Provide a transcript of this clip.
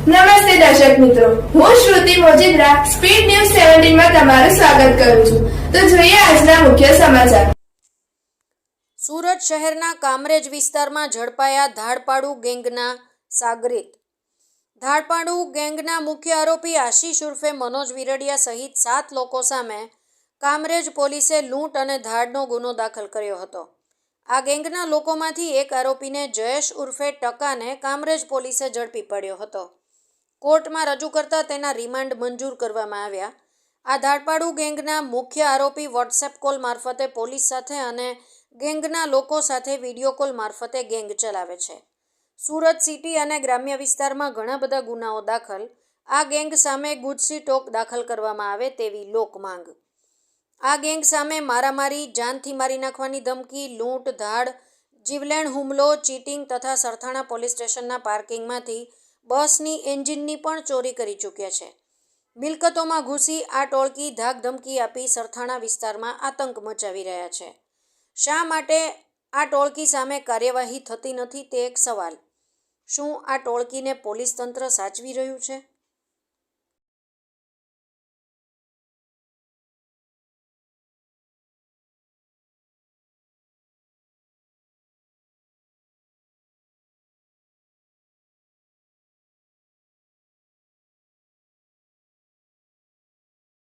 નમસ્તે દર્શક મિત્રો. હું શ્રુતિ મોજીદ્રા, સ્પીડ ન્યૂઝ સેવન્ટીનમાં તમારું સ્વાગત કરું છું. તો જોઈએ આજના મુખ્ય સમાચાર. સુરત શહેરના કામરેજ વિસ્તારમાં ઝડપાયા ધાડપાડુ ગેંગના સાગરીત. ધાડપાડુ ગેંગના મુખ્ય આરોપી આશીષ ઉર્ફે મનોજ વિરડિયા સહિત સાત લોકો સામે કામરેજ પોલીસે લૂંટ અને ધાડનો ગુનો દાખલ કર્યો હતો. આ ગેંગના લોકોમાંથી એક આરોપીને જયેશ ઉર્ફે ટકાને કામરેજ પોલીસે ઝડપી પડ્યો હતો. કોર્ટમાં રજૂ કરતા તેના રિમાન્ડ મંજૂર કરવામાં આવ્યા. આ ધાડપાડુ ગેંગના મુખ્ય આરોપી વોટ્સએપ કોલ મારફતે પોલીસ સાથે અને ગેંગના લોકો સાથે વીડિયો કોલ મારફતે ગેંગ ચલાવે છે. સુરત સિટી અને ગ્રામ્ય વિસ્તારમાં ઘણા બધા ગુનાઓ દાખલ. આ ગેંગ સામે ગુજસી ટોક દાખલ કરવામાં આવે તેવી લોક માંગ. આ ગેંગ સામે મારામારી, જાનથી મારી નાખવાની ધમકી, લૂંટ, ધાડ, જીવલેણ હુમલો, ચીટિંગ તથા સરથાણા પોલીસ સ્ટેશનના પાર્કિંગમાંથી બસની એન્જિનની પણ ચોરી કરી ચૂક્યા છે. મિલકતોમાં ઘૂસી આ ટોળકી ધાક ધમકી આપી સરથાણા વિસ્તારમાં આતંક મચાવી રહ્યા છે. શા માટે આ ટોળકી સામે કાર્યવાહી થતી નથી તે એક સવાલ. શું આ ટોળકીને પોલીસ તંત્ર સાચવી રહ્યું છે?